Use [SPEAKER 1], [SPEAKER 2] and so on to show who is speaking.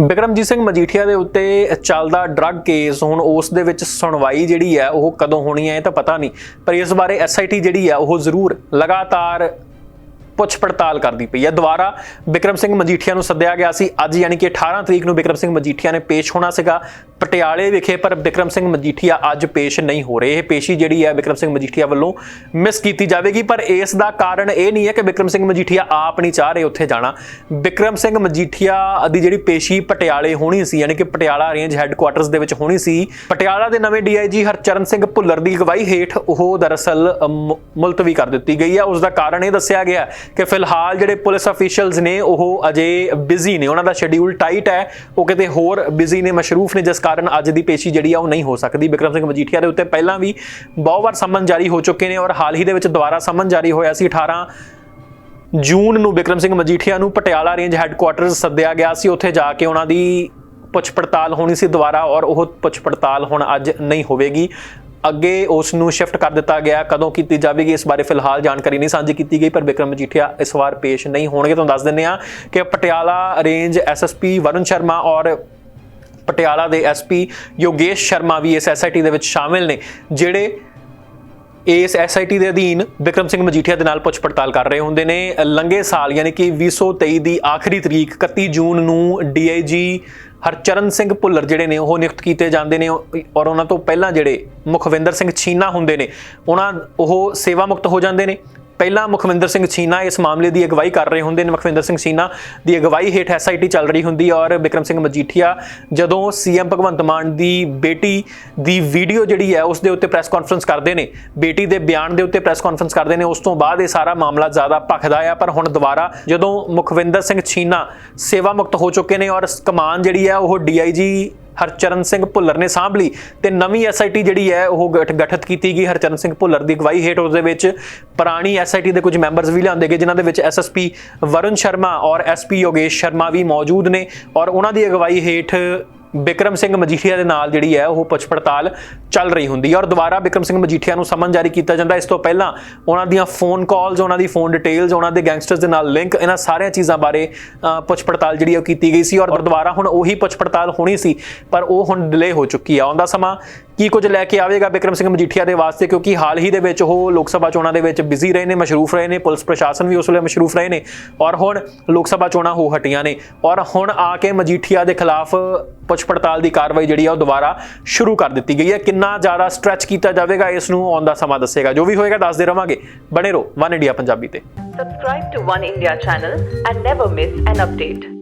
[SPEAKER 1] ਬਿਕਰਮਜੀਤ ਸਿੰਘ ਮਜੀਠੀਆ ਦੇ ਉੱਤੇ ਚੱਲਦਾ ਡਰੱਗ ਕੇਸ ਹੁਣ ਉਸ ਦੇ ਵਿੱਚ ਸੁਣਵਾਈ ਜਿਹੜੀ ਹੈ, ਉਹ ਕਦੋਂ ਹੋਣੀ ਹੈ ਇਹ ਤਾਂ ਪਤਾ ਨਹੀਂ, ਪਰ ਇਸ ਬਾਰੇ ਐਸਆਈਟੀ ਜਿਹੜੀ ਹੈ, ਉਹ ਜ਼ਰੂਰ ਲਗਾਤਾਰ ਪੁੱਛ ਪੜਤਾਲ ਕਰਦੀ ਪਈ ਹੈ। ਦੁਬਾਰਾ ਬਿਕਰਮ ਸਿੰਘ ਮਜੀਠੀਆ ਨੂੰ ਸੱਦਿਆ ਗਿਆ ਸੀ। ਅੱਜ ਯਾਨੀ ਕਿ 18 ਤਰੀਕ ਨੂੰ ਬਿਕਰਮ ਸਿੰਘ ਮਜੀਠੀਆ ਨੇ ਪੇਸ਼ ਹੋਣਾ ਸੀਗਾ। ਪਟਿਆਲੇ ਵਿਖੇ ਪਰ ਬਿਕਰਮ ਸਿੰਘ ਮਜੀਠੀਆ ਅੱਜ ਪੇਸ਼ ਨਹੀਂ ਹੋ ਰਹੇ। ਇਹ ਪੇਸ਼ੀ ਜਿਹੜੀ ਹੈ ਬਿਕਰਮ ਸਿੰਘ ਮਜੀਠੀਆ ਵੱਲੋਂ ਮਿਸ ਕੀਤੀ ਜਾਵੇਗੀ, ਪਰ ਇਸ ਦਾ ਕਾਰਨ ਇਹ ਨਹੀਂ ਹੈ ਕਿ ਬਿਕਰਮ ਸਿੰਘ ਮਜੀਠੀਆ ਆਪ ਨਹੀਂ ਚਾਹ ਰਹੇ ਉੱਥੇ ਜਾਣਾ। ਬਿਕਰਮ ਸਿੰਘ ਮਜੀਠੀਆ ਦੀ ਜਿਹੜੀ ਪੇਸ਼ੀ ਪਟਿਆਲੇ ਹੋਣੀ ਸੀ, ਯਾਨੀ ਕਿ ਪਟਿਆਲਾ ਰੇਂਜ ਹੈੱਡਕੁਆਟਰਸ ਦੇ ਵਿੱਚ ਹੋਣੀ ਸੀ, ਪਟਿਆਲਾ ਦੇ ਨਵੇਂ ਡੀਆਈਜੀ ਹਰਚਰਨ ਸਿੰਘ ਭੁੱਲਰ ਦੀ ਅਗਵਾਈ ਹੇਠ ਉਹ ਦਰਅਸਲ ਮੁ- ਮੁਲਤਵੀ ਕਰ ਦਿੱਤੀ ਗਈ ਹੈ। ਉਸ ਦਾ ਕਾਰਨ ਇਹ ਦੱਸਿਆ ਗਿਆ ਕਿ ਫਿਲਹਾਲ ਜਿਹੜੇ ਪੁਲਿਸ ਅਫੀਸ਼ੀਅਲਸ ਨੇ, ਉਹ ਅਜੇ ਬਿਜ਼ੀ ਨੇ। ਉਹਨਾਂ ਦਾ ਸ਼ਡਿਊਲ ਟਾਈਟ ਹੈ। ਉਹ ਕਿਤੇ ਹੋਰ ਬਿਜ਼ੀ ਨੇ, ਮਸ਼ਰੂਫ ਨੇ, ਜਿਸ ਕਾਰਨ ਅੱਜ ਦੀ ਪੇਸ਼ੀ ਜਿਹੜੀ ਆ ਉਹ ਨਹੀਂ ਹੋ ਸਕਦੀ। ਬਿਕਰਮ ਸਿੰਘ ਮਜੀਠੀਆ ਦੇ ਉੱਤੇ ਪਹਿਲਾਂ ਵੀ ਬਹੁਤ ਵਾਰ ਸੰਮਨ ਜਾਰੀ ਹੋ ਚੁੱਕੇ ਨੇ ਔਰ ਹਾਲ ਹੀ ਦੇ ਵਿੱਚ ਦੁਬਾਰਾ ਸੰਮਨ ਜਾਰੀ ਹੋਇਆ ਸੀ। 18 ਜੂਨ ਨੂੰ ਬਿਕਰਮ ਸਿੰਘ ਮਜੀਠੀਆ ਨੂੰ ਪਟਿਆਲਾ ਰੇਂਜ ਹੈੱਡਕੁਆਟਰਸ ਸੱਦਿਆ ਗਿਆ ਸੀ। ਉੱਥੇ ਜਾ ਕੇ ਉਹਨਾਂ ਦੀ ਪੁੱਛ ਪੜਤਾਲ ਹੋਣੀ ਸੀ ਦੁਬਾਰਾ ਔਰ ਉਹ ਪੁੱਛ ਪੜਤਾਲ ਹੁਣ ਅੱਜ ਨਹੀਂ ਹੋਵੇਗੀ। ਅੱਗੇ ਉਸ ਨੂੰ ਸ਼ਿਫਟ ਕਰ ਦਿੱਤਾ ਗਿਆ। ਕਦੋਂ ਕੀਤੀ ਜਾਵੇਗੀ ਇਸ ਬਾਰੇ ਫਿਲਹਾਲ ਜਾਣਕਾਰੀ ਨਹੀਂ ਸਾਂਝੀ ਕੀਤੀ ਗਈ, ਪਰ ਬਿਕਰਮ ਮਜੀਠੀਆ ਇਸ ਵਾਰ ਪੇਸ਼ ਨਹੀਂ ਹੋਣਗੇ। ਤੁਹਾਨੂੰ ਦੱਸ ਦਿੰਦੇ ਆ ਕਿ ਪਟਿਆਲਾ ਰੇਂਜ ਐਸਐਸਪੀ ਵਰੁਣ ਸ਼ਰਮਾ ਔਰ ਪਟਿਆਲਾ ਦੇ ਐਸਪੀ ਯੋਗੇਸ਼ ਸ਼ਰਮਾ ਵੀ ਇਸ ਐਸਆਈਟੀ ਦੇ ਵਿੱਚ ਸ਼ਾਮਿਲ ਨੇ, ਜਿਹੜੇ ਇਸ ਐਸਆਈਟੀ ਦੇ ਅਧੀਨ ਵਿਕਰਮ ਸਿੰਘ ਮਜੀਠੀਆ ਦੇ ਨਾਲ ਪੁੱਛ ਪੜਤਾਲ ਕਰ ਰਹੇ ਹੁੰਦੇ ਨੇ। ਲੰਗੇ ਸਾਲ ਯਾਨੀ ਕਿ 2023 ਦੀ ਆਖਰੀ ਤਰੀਕ 31 ਜੂਨ ਨੂੰ ਡੀਆਈਜੀ ਹਰਚਰਨ ਸਿੰਘ ਭੁੱਲਰ ਜਿਹੜੇ ਨੇ, ਉਹ ਨਿਯੁਕਤ ਕੀਤੇ ਜਾਂਦੇ ਨੇ ਔਰ ਉਹਨਾਂ ਤੋਂ ਪਹਿਲਾਂ ਜਿਹੜੇ ਮੁਖਵਿੰਦਰ ਸਿੰਘ ਛੀਨਾ ਹੁੰਦੇ ਨੇ, ਉਹਨਾਂ, ਉਹ ਸੇਵਾ ਮੁਕਤ ਹੋ ਜਾਂਦੇ ਨੇ। ਪਹਿਲਾਂ ਮੁਖਵਿੰਦਰ ਸਿੰਘ ਛੀਨਾ ਇਸ ਮਾਮਲੇ ਦੀ ਅਗਵਾਈ ਕਰ ਰਹੇ ਹੁੰਦੇ ਨੇ। ਮੁਖਵਿੰਦਰ ਸਿੰਘ ਛੀਨਾ ਦੀ ਅਗਵਾਈ ਹੇਠ ਐਸਆਈਟੀ ਚੱਲ ਰਹੀ ਹੁੰਦੀ ਔਰ ਬਿਕਰਮ ਸਿੰਘ ਮਜੀਠੀਆ ਜਦੋਂ ਸੀਐਮ ਭਗਵੰਤ ਮਾਨ ਦੀ ਬੇਟੀ ਦੀ ਵੀਡੀਓ ਜਿਹੜੀ ਹੈ, ਉਸ ਦੇ ਉੱਤੇ ਪ੍ਰੈਸ ਕਾਨਫਰੰਸ ਕਰਦੇ ਨੇ। ਬੇਟੀ ਦੇ ਬਿਆਨ ਦੇ ਉੱਤੇ ਪ੍ਰੈਸ ਕਾਨਫਰੰਸ ਕਰਦੇ ਨੇ। ਉਸ ਤੋਂ ਬਾਅਦ ਇਹ ਸਾਰਾ ਮਾਮਲਾ ਜ਼ਿਆਦਾ ਭਖਦਾ ਆ। ਪਰ ਹੁਣ ਦੁਬਾਰਾ ਜਦੋਂ ਮੁਖਵਿੰਦਰ ਸਿੰਘ ਛੀਨਾ ਸੇਵਾ ਮੁਕਤ ਹੋ ਚੁੱਕੇ ਨੇ ਔਰ ਕਮਾਨ ਜਿਹੜੀ ਹੈ, ਉਹ ਡੀਆਈਜੀ ਹਰਚਰਨ ਸਿੰਘ ਭੁੱਲਰ ਨੇ ਸਾਂਭ ਲਈ ਤੇ ਨਵੀਂ ਐਸਆਈਟੀ ਜਿਹੜੀ ਹੈ ਉਹ ਗਠ- ਗਠਿਤ ਕੀਤੀ ਗਈ ਹਰਚਰਨ ਸਿੰਘ ਭੁੱਲਰ ਦੀ ਅਗਵਾਈ ਹੇਠ ਉਸ ਦੇ ਵਿੱਚ ਪੁਰਾਣੀ ਐਸਆਈਟੀ ਦੇ ਕੁਝ ਮੈਂਬਰਸ ਵੀ ਲਿਆਂਦੇ ਗਏ, ਜਿਨ੍ਹਾਂ ਦੇ ਵਿੱਚ ਐਸਐਸਪੀ ਵਰੁਣ ਸ਼ਰਮਾ ਔਰ ਐਸਪੀ ਯੋਗੇਸ਼ ਸ਼ਰਮਾ ਵੀ ਮੌਜੂਦ ਨੇ ਔਰ ਉਹਨਾਂ ਦੀ ਅਗਵਾਈ ਹੇਠ ਬਿਕਰਮ ਸਿੰਘ ਮਜੀਠੀਆ ਦੇ ਨਾਲ ਜਿਹੜੀ ਹੈ ਉਹ ਪੁੱਛ ਪੜਤਾਲ ਚੱਲ ਰਹੀ ਹੁੰਦੀ ਹੈ ਔਰ ਦੁਬਾਰਾ ਬਿਕਰਮ ਸਿੰਘ ਮਜੀਠੀਆ ਨੂੰ ਸਮਨ ਜਾਰੀ ਕੀਤਾ ਜਾਂਦਾ ਇਸ ਤੋਂ ਪਹਿਲਾਂ ਉਹਨਾਂ ਦੀਆਂ ਫੋਨ ਕਾਲਸ ਉਹਨਾਂ ਦੀ ਫੋਨ ਡਿਟੇਲਸ ਉਹਨਾਂ ਦੇ ਗੈਂਗਸਟਰਸ ਦੇ ਨਾਲ ਲਿੰਕ ਇਹਨਾਂ ਸਾਰੀਆਂ ਚੀਜ਼ਾਂ ਬਾਰੇ ਪੁੱਛ ਪੜਤਾਲ ਜਿਹੜੀ ਉਹ ਕੀਤੀ ਗਈ ਸੀ ਔਰ ਦੁਬਾਰਾ ਹੁਣ ਉਹੀ ਪੁੱਛ ਪੜਤਾਲ ਹੋਣੀ ਸੀ, ਪਰ ਉਹ ਹੁਣ ਡਿਲੇ ਹੋ ਚੁੱਕੀ ਆ ਆਉਂਦਾ ਸਮਾਂ ਕੀ ਕੁਝ ਲੈ ਕੇ ਆਵੇਗਾ ਬਿਕਰਮ ਸਿੰਘ ਮਜੀਠੀਆ ਦੇ ਵਾਸਤੇ? ਕਿਉਂਕਿ ਹਾਲ ਹੀ ਦੇ ਵਿੱਚ ਉਹ ਲੋਕ ਸਭਾ ਚੋਣਾਂ ਦੇ ਵਿੱਚ ਬਿਜ਼ੀ ਰਹੇ ਨੇ, ਮਸ਼ਰੂਫ ਰਹੇ ਨੇ, ਪੁਲਿਸ ਪ੍ਰਸ਼ਾਸਨ ਵੀ ਉਸ ਵੇਲੇ ਮਸ਼ਰੂਫ ਰਹੇ ਨੇ ਔਰ ਹੁਣ ਲੋਕ ਸਭਾ ਚੋਣਾਂ ਹੋ ਹਟੀਆਂ ਨੇ ਔਰ ਹੁਣ ਆ ਕੇ ਮਜੀਠੀਆ ਦੇ ਖਿਲਾਫ ਪੁੱਛ ਪੜਤਾਲ ਦੀ ਕਾਰਵਾਈ ਜਿਹੜੀ ਆ ਉਹ ਦੁਬਾਰਾ ਸ਼ੁਰੂ ਕਰ ਦਿੱਤੀ ਗਈ ਹੈ। ਕਿੰਨਾ ਜ਼ਿਆਦਾ ਸਟ੍ਰੈਚ ਕੀਤਾ ਜਾਵੇਗਾ, ਇਸ ਨੂੰ ਆਉਣ ਦਾ ਸਮਾਂ ਦੱਸੇਗਾ। ਜੋ ਵੀ ਹੋਏਗਾ, ਦੱਸਦੇ ਰਵਾਂਗੇ। ਬਣੇ ਰਹੋ ਵਨ ਇੰਡੀਆ ਪੰਜਾਬੀ ਤੇ।
[SPEAKER 2] Subscribe to One India channel and never miss an update.